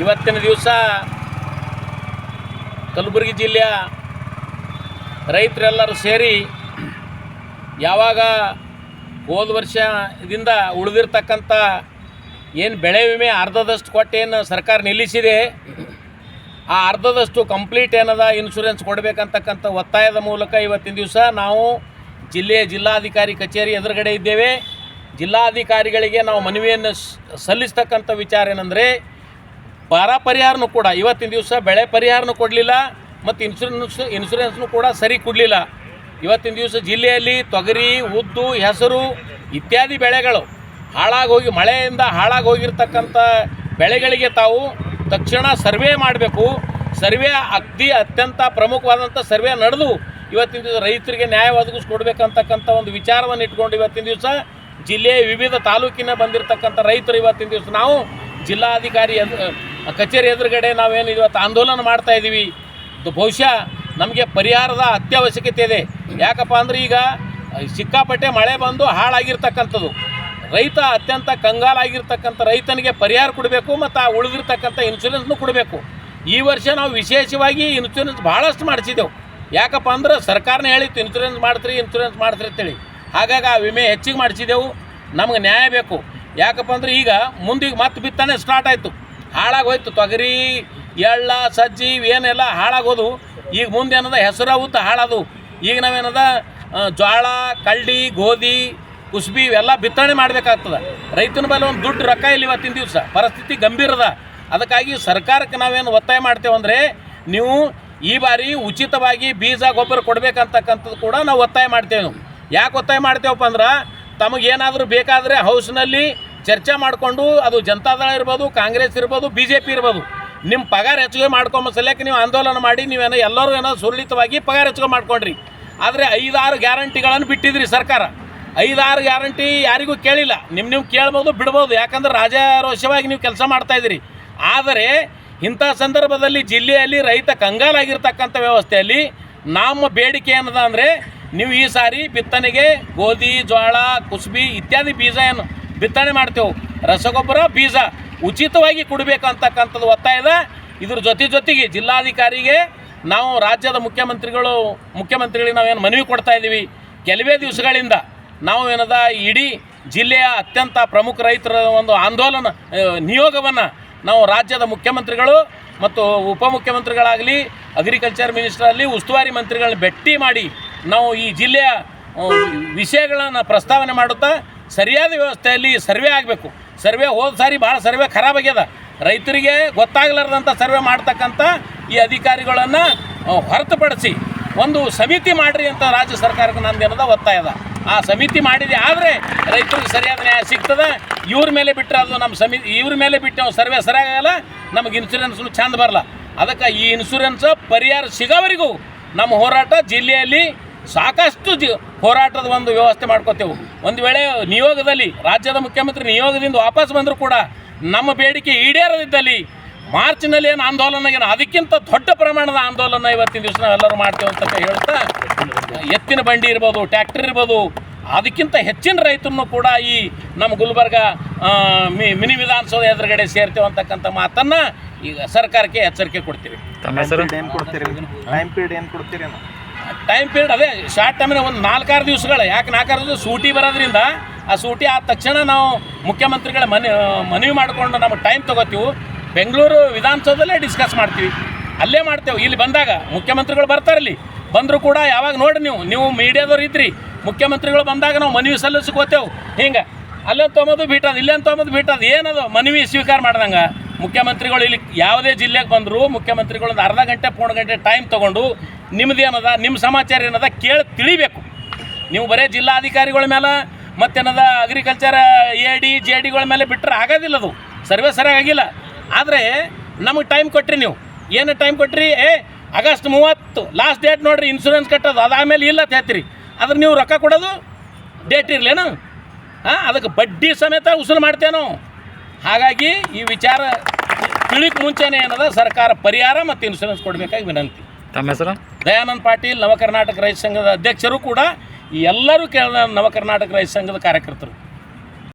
ಇವತ್ತಿನ ದಿವಸ ಕಲಬುರಗಿ ಜಿಲ್ಲೆಯ ರೈತರೆಲ್ಲರೂ ಸೇರಿ ಯಾವಾಗ ಹೋದ ವರ್ಷದಿಂದ ಉಳಿದಿರ್ತಕ್ಕಂಥ ಏನು ಬೆಳೆ ವಿಮೆ ಅರ್ಧದಷ್ಟು ಕೊಟ್ಟು ಏನು ಸರ್ಕಾರ ನಿಲ್ಲಿಸಿದೆ, ಆ ಅರ್ಧದಷ್ಟು ಕಂಪ್ಲೀಟ್ ಏನದ ಇನ್ಶೂರೆನ್ಸ್ ಕೊಡಬೇಕಂತಕ್ಕಂಥ ಒತ್ತಾಯದ ಮೂಲಕ ಇವತ್ತಿನ ದಿವಸ ನಾವು ಜಿಲ್ಲೆಯ ಜಿಲ್ಲಾಧಿಕಾರಿ ಕಚೇರಿ ಎದುರುಗಡೆ ಇದ್ದೇವೆ. ಜಿಲ್ಲಾಧಿಕಾರಿಗಳಿಗೆ ನಾವು ಮನವಿಯನ್ನು ಸಲ್ಲಿಸ್ತಕ್ಕಂಥ ವಿಚಾರ ಏನಂದರೆ ಬರ ಪರಿಹಾರನೂ ಕೂಡ, ಇವತ್ತಿನ ದಿವಸ ಬೆಳೆ ಪರಿಹಾರನೂ ಕೊಡಲಿಲ್ಲ, ಮತ್ತು ಇನ್ಶೂರೆನ್ಸ್ ಇನ್ಶೂರೆನ್ಸ್ನು ಕೂಡ ಸರಿ ಕೊಡಲಿಲ್ಲ. ಇವತ್ತಿನ ದಿವಸ ಜಿಲ್ಲೆಯಲ್ಲಿ ತೊಗರಿ, ಉದ್ದು, ಹೆಸರು ಇತ್ಯಾದಿ ಬೆಳೆಗಳು ಹಾಳಾಗೋಗಿ, ಮಳೆಯಿಂದ ಹಾಳಾಗಿ ಹೋಗಿರ್ತಕ್ಕಂಥ ಬೆಳೆಗಳಿಗೆ ತಾವು ತಕ್ಷಣ ಸರ್ವೆ ಮಾಡಬೇಕು. ಸರ್ವೆ ಅಗ್ದಿ ಅತ್ಯಂತ ಪ್ರಮುಖವಾದಂಥ ಸರ್ವೆ ನಡೆದು ಇವತ್ತಿನ ದಿವಸ ರೈತರಿಗೆ ನ್ಯಾಯ ಒದಗಿಸ್ಕೊಡ್ಬೇಕಂತಕ್ಕಂಥ ಒಂದು ವಿಚಾರವನ್ನು ಇಟ್ಕೊಂಡು ಇವತ್ತಿನ ದಿವಸ ಜಿಲ್ಲೆಯ ವಿವಿಧ ತಾಲೂಕಿನ ಬಂದಿರತಕ್ಕಂಥ ರೈತರು ಇವತ್ತಿನ ದಿವಸ ನಾವು ಜಿಲ್ಲಾಧಿಕಾರಿ ಕಚೇರಿ ಎದುರುಗಡೆ ನಾವೇನು ಇವತ್ತು ಆಂದೋಲನ ಮಾಡ್ತಾ ಇದ್ದೀವಿ ಇದು ಬಹುಶಃ ನಮಗೆ ಪರಿಹಾರದ ಅತ್ಯವಶ್ಯಕತೆ ಇದೆ. ಯಾಕಪ್ಪ ಅಂದರೆ ಈಗ ಸಿಕ್ಕಾಪಟ್ಟೆ ಮಳೆ ಬಂದು ಹಾಳಾಗಿರ್ತಕ್ಕಂಥದ್ದು. ರೈತ ಅತ್ಯಂತ ಕಂಗಾಲಾಗಿರ್ತಕ್ಕಂಥ ರೈತನಿಗೆ ಪರಿಹಾರ ಕೊಡಬೇಕು ಮತ್ತು ಆ ಉಳಿದಿರ್ತಕ್ಕಂಥ ಇನ್ಶೂರೆನ್ಸ್ನು ಕೊಡಬೇಕು. ಈ ವರ್ಷ ನಾವು ವಿಶೇಷವಾಗಿ ಇನ್ಶೂರೆನ್ಸ್ ಭಾಳಷ್ಟು ಮಾಡಿಸಿದೆವು. ಯಾಕಪ್ಪ ಅಂದ್ರೆ ಸರ್ಕಾರನೇ ಹೇಳಿತ್ತು ಇನ್ಶೂರೆನ್ಸ್ ಮಾಡ್ತೀರಿ ಇನ್ಶೂರೆನ್ಸ್ ಮಾಡ್ತೀರಿ ಅಂತೇಳಿ. ಹಾಗಾಗಿ ಆ ವಿಮೆ ಹೆಚ್ಚಿಗೆ ಮಾಡಿಸಿದೆವು. ನಮ್ಗೆ ನ್ಯಾಯ ಬೇಕು. ಯಾಕಪ್ಪ ಅಂದ್ರೆ ಈಗ ಮುಂದಿಗೆ ಮತ್ತೆ ಬಿತ್ತನೆ ಸ್ಟಾರ್ಟ್ ಆಯಿತು. ಹಾಳಾಗೋಯ್ತು ತೊಗರಿ, ಎಳ್ಳ, ಸಜ್ಜಿ ಇವೇನೆಲ್ಲ ಹಾಳಾಗೋದು. ಈಗ ಮುಂದೆ ಏನದ ಹೆಸರು ಉತ್ತ ಹಾಳದು. ಈಗ ನಾವೇನದ ಜೋಳ ಕಳ್ಳಿ, ಗೋಧಿ, ಕುಸ್ಬಿ ಇವೆಲ್ಲ ಬಿತ್ತನೆ ಮಾಡಬೇಕಾಗ್ತದೆ. ರೈತನ ಮೇಲೆ ಒಂದು ದುಡ್ಡು ರೊಕ್ಕ ಇಲ್ಲಿ ಇವತ್ತಿನ ದಿವಸ. ಪರಿಸ್ಥಿತಿ ಗಂಭೀರದ ಅದಕ್ಕಾಗಿ ಸರ್ಕಾರಕ್ಕೆ ನಾವೇನು ಒತ್ತಾಯ ಮಾಡ್ತೇವೆ ಅಂದರೆ, ನೀವು ಈ ಬಾರಿ ಉಚಿತವಾಗಿ ಬೀಜ, ಗೊಬ್ಬರ ಕೊಡಬೇಕಂತಕ್ಕಂಥದ್ದು ಕೂಡ ನಾವು ಒತ್ತಾಯ ಮಾಡ್ತೇವೆ ಯಾಕೆ ಒತ್ತಾಯ ಮಾಡ್ತೇವಪ್ಪ ಅಂದ್ರೆ, ತಮಗೇನಾದರೂ ಬೇಕಾದರೆ ಹೌಸ್ನಲ್ಲಿ ಚರ್ಚೆ ಮಾಡಿಕೊಂಡು ಅದು ಜನತಾದಳ ಇರ್ಬೋದು, ಕಾಂಗ್ರೆಸ್ ಇರ್ಬೋದು ಬಿ ಜೆ ಪಿ ಇರ್ಬೋದು ನಿಮ್ಮ ಪಗಾರ ಹೆಚ್ಚಿಗೆ ಮಾಡ್ಕೊಂಬ ಸಲಕ್ಕೆ ನೀವು ಆಂದೋಲನ ಮಾಡಿ, ನೀವೇನೋ ಎಲ್ಲರೂ ಏನೋ ಸುರಳಿತವಾಗಿ ಪಗಾರ ಹೆಚ್ಚಿಗೆ ಮಾಡ್ಕೊಂಡ್ರಿ. ಆದರೆ ಐದಾರು ಗ್ಯಾರಂಟಿಗಳನ್ನು ಬಿಟ್ಟಿದ್ರಿ ಸರ್ಕಾರ. ಐದಾರು ಗ್ಯಾರಂಟಿ ಯಾರಿಗೂ ಕೇಳಿಲ್ಲ. ನಿಮ್ಮ ನೀವು ಕೇಳ್ಬೋದು, ಬಿಡ್ಬೋದು, ಯಾಕಂದ್ರೆ ರಾಜಾರೋಷವಾಗಿ ನೀವು ಕೆಲಸ ಮಾಡ್ತಾ ಇದ್ದೀರಿ. ಆದರೆ ಇಂಥ ಸಂದರ್ಭದಲ್ಲಿ ಜಿಲ್ಲೆಯಲ್ಲಿ ರೈತ ಕಂಗಾಲಾಗಿರ್ತಕ್ಕಂಥ ವ್ಯವಸ್ಥೆಯಲ್ಲಿ ನಮ್ಮ ಬೇಡಿಕೆ ಏನದ ಅಂದರೆ, ನೀವು ಈ ಸಾರಿ ಬಿತ್ತನೆಗೆ ಗೋಧಿ ಜೋಳ ಕುಸುಬಿ ಇತ್ಯಾದಿ ಬೀಜ ಏನು ಬಿತ್ತನೆ ಮಾಡ್ತೇವೆ. ರಸಗೊಬ್ಬರ, ಬೀಜ ಉಚಿತವಾಗಿ ಕೊಡಬೇಕಂತಕ್ಕಂಥದ್ದು ಒತ್ತಾಯದ ಇದ್ರ ಜೊತೆ ಜೊತೆಗೆ ಜಿಲ್ಲಾಧಿಕಾರಿಗೆ ನಾವು ರಾಜ್ಯದ ಮುಖ್ಯಮಂತ್ರಿಗಳು, ಮುಖ್ಯಮಂತ್ರಿಗಳಿಗೆ ನಾವೇನು ಮನವಿ ಕೊಡ್ತಾ ಇದ್ದೀವಿ. ಕೆಲವೇ ದಿವಸಗಳಿಂದ ನಾವು ಏನದ, ಇಡೀ ಜಿಲ್ಲೆಯ ಅತ್ಯಂತ ಪ್ರಮುಖ ರೈತರ ಒಂದು ಆಂದೋಲನ ನಿಯೋಗವನ್ನು ನಾವು ರಾಜ್ಯದ ಮುಖ್ಯಮಂತ್ರಿಗಳು ಮತ್ತು ಉಪಮುಖ್ಯಮಂತ್ರಿಗಳಾಗಲಿ, ಅಗ್ರಿಕಲ್ಚರ್ ಮಿನಿಸ್ಟ್ರಲ್ಲಿ ಉಸ್ತುವಾರಿ ಮಂತ್ರಿಗಳನ್ನ ಭೇಟಿ ಮಾಡಿ ನಾವು ಈ ಜಿಲ್ಲೆಯ ವಿಷಯಗಳನ್ನು ಪ್ರಸ್ತಾವನೆ ಮಾಡುತ್ತಾ ಸರಿಯಾದ ವ್ಯವಸ್ಥೆಯಲ್ಲಿ ಸರ್ವೆ ಆಗಬೇಕು. ಸರ್ವೆ ಹೋದ ಸಾರಿ ಭಾಳ ಸರ್ವೆ ಖರಾಬ್ ಆಗ್ಯದ. ರೈತರಿಗೆ ಗೊತ್ತಾಗಲಾರ್ದಂಥ ಸರ್ವೆ ಮಾಡ್ತಕ್ಕಂಥ ಈ ಅಧಿಕಾರಿಗಳನ್ನು ಹೊರತುಪಡಿಸಿ ಒಂದು ಸಮಿತಿ ಮಾಡಿರಿ ಅಂತ ರಾಜ್ಯ ಸರ್ಕಾರಕ್ಕೆ ನಂದೇನದ ಒತ್ತಾಯ ಅದ. ಆ ಸಮಿತಿ ಮಾಡಿದೆ ಆದರೆ ರೈತರಿಗೆ ಸರಿಯಾದ ನ್ಯಾಯ ಸಿಗ್ತದೆ. ಇವ್ರ ಮೇಲೆ ಬಿಟ್ಟರೆ ಅದು ನಮ್ಮ ಸಮಿತಿ ಇವ್ರ ಮೇಲೆ ಬಿಟ್ಟು ಸರ್ವೆ ಸರಿಯಾಗಲ್ಲ, ನಮಗೆ ಇನ್ಸೂರೆನ್ಸ್ನು ಚಂದ ಬರಲ್ಲ. ಅದಕ್ಕೆ ಈ ಇನ್ಸೂರೆನ್ಸ್ ಪರಿಹಾರ ಸಿಗೋವರೆಗೂ ನಮ್ಮ ಹೋರಾಟ ಜಿಲ್ಲೆಯಲ್ಲಿ ಸಾಕಷ್ಟು ಜಿ ಹೋರಾಟದ ಒಂದು ವ್ಯವಸ್ಥೆ ಮಾಡ್ಕೋತೇವೆ. ಒಂದು ವೇಳೆ ನಿಯೋಗದಲ್ಲಿ ರಾಜ್ಯದ ಮುಖ್ಯಮಂತ್ರಿ ನಿಯೋಗದಿಂದ ವಾಪಸ್ ಬಂದರೂ ಕೂಡ ನಮ್ಮ ಬೇಡಿಕೆ ಈಡೇರದಿದ್ದಲ್ಲಿ ಮಾರ್ಚ್ನಲ್ಲಿ ಏನು ಆಂದೋಲನ ಏನು ಅದಕ್ಕಿಂತ ದೊಡ್ಡ ಪ್ರಮಾಣದ ಆಂದೋಲನ ಇವತ್ತಿನ ದಿವಸ ನಾವೆಲ್ಲರೂ ಮಾಡ್ತೇವೆ ಅಂತ ಹೇಳ್ತಾ ಎತ್ತಿನ ಬಂಡಿ ಇರ್ಬೋದು ಟ್ಯಾಕ್ಟರ್ ಇರ್ಬೋದು ಅದಕ್ಕಿಂತ ಹೆಚ್ಚಿನ ರೈತರನ್ನು ಕೂಡ ಈ ನಮ್ಮ ಗುಲ್ಬರ್ಗ ಮಿ ಮಿನಿ ವಿಧಾನಸೌಧ ಎದುರುಗಡೆ ಸೇರ್ತೇವೆ ಅಂತಕ್ಕಂಥ ಮಾತನ್ನು ಈಗ ಸರ್ಕಾರಕ್ಕೆ ಎಚ್ಚರಿಕೆ ಕೊಡ್ತೀವಿ. ತಮ್ಮ ಹೆಸರು? ಏನು ಕೊಡ್ತೀರಿ? ಟೈಮ್ ಪೀರಿಯಡ್ ಅದೇ ಶಾರ್ಟ್ ಟೈಮಿನ ಒಂದು ನಾಲ್ಕಾರು ದಿವಸಗಳು, ಯಾಕೆ ನಾಲ್ಕಾರು ದಿವಸ ಸೂಟಿ ಬರೋದ್ರಿಂದ ಆ ಸೂಟಿ ಆದ ತಕ್ಷಣ ನಾವು ಮುಖ್ಯಮಂತ್ರಿಗಳ ಮನೆ ಮನವಿ ಮಾಡಿಕೊಂಡು ನಾವು ಟೈಮ್ ತೊಗೋತೀವಿ. ಬೆಂಗಳೂರು ವಿಧಾನಸೌಧದಲ್ಲೇ ಡಿಸ್ಕಸ್ ಮಾಡ್ತೀವಿ. ಅಲ್ಲೇ ಮಾಡ್ತೇವೆ. ಇಲ್ಲಿ ಬಂದಾಗ ಮುಖ್ಯಮಂತ್ರಿಗಳು ಬರ್ತಾರಲ್ಲಿ ಬಂದರೂ ಕೂಡ ಯಾವಾಗ ನೋಡಿ ನೀವು ನೀವು ಮೀಡಿಯಾದವ್ರು ಇದ್ರಿ. ಮುಖ್ಯಮಂತ್ರಿಗಳು ಬಂದಾಗ ನಾವು ಮನವಿ ಸಲ್ಲಿಸ್ಕೋತೇವೆ ಹಿಂಗೆ, ಅಲ್ಲೇ ತೊಗೊಂಬೋದು ಬಿಟ್ಟದು ಇಲ್ಲೇನು ತೊಗೊಂಬೋದು ಬಿಟ್ಟದು ಏನದು ಮನವಿ ಸ್ವೀಕಾರ ಮಾಡ್ದಂಗೆ? ಮುಖ್ಯಮಂತ್ರಿಗಳು ಇಲ್ಲಿ ಯಾವುದೇ ಜಿಲ್ಲೆಗೆ ಬಂದರೂ ಮುಖ್ಯಮಂತ್ರಿಗಳು ಒಂದು ಅರ್ಧ ಗಂಟೆ, ಪೂರ್ಣ ಗಂಟೆ ಟೈಮ್ ತೊಗೊಂಡು ನಿಮ್ದು ಏನದ ನಿಮ್ಮ ಸಮಾಚಾರ ಏನದ ಕೇಳಿ ತಿಳಿಬೇಕು. ನೀವು ಬರೀ ಜಿಲ್ಲಾಧಿಕಾರಿಗಳ ಮೇಲೆ ಮತ್ತೇನದ ಅಗ್ರಿಕಲ್ಚರ್ ಎ ಡಿ ಜೆ ಡಿಗಳ ಮೇಲೆ ಬಿಟ್ಟರೆ ಆಗೋದಿಲ್ಲ ಅದು. ಸರ್ವೇ ಆಗಿಲ್ಲ. ಆದರೆ ನಮಗೆ ಟೈಮ್ ಕೊಟ್ರಿ ನೀವು. ಏನು ಟೈಮ್ ಕೊಟ್ರಿ? ಏ, ಆಗಸ್ಟ್ ಮೂವತ್ತು ಲಾಸ್ಟ್ ಡೇಟ್ ನೋಡ್ರಿ ಇನ್ಶೂರೆನ್ಸ್ ಕಟ್ಟೋದು ಅದಾದಮೇಲೆ ಇಲ್ಲ ಹೇಳ್ತೀರಿ. ಅದ್ರ ನೀವು ರೊಕ್ಕ ಕೊಡೋದು ಡೇಟ್ ಇರಲೇನು ಹಾಂ, ಅದಕ್ಕೆ ಬಡ್ಡಿ ಸಮೇತ ಉಸುಲು ಮಾಡ್ತೇನೋ ಹಾಗಾಗಿ ಈ ವಿಚಾರ ತಿಳಿಕ್ ಮುಂಚೆನೇ ಏನದ ಸರ್ಕಾರ ಪರಿಹಾರ ಮತ್ತು ಇನ್ಶೂರೆನ್ಸ್ ಕೊಡಬೇಕಾಗಿ ವಿನಂತಿ. ತಮ್ಮ ಹೆಸರು? ದಯಾನಂದ್ ಪಾಟೀಲ್ ನವಕರ್ನಾಟಕ ರೈತ ಸಂಘದ ಅಧ್ಯಕ್ಷರು ಕೂಡ ಎಲ್ಲರೂ ಕೇಳ ನವಕರ್ನಾಟಕ ರೈತ ಸಂಘದ ಕಾರ್ಯಕರ್ತರು.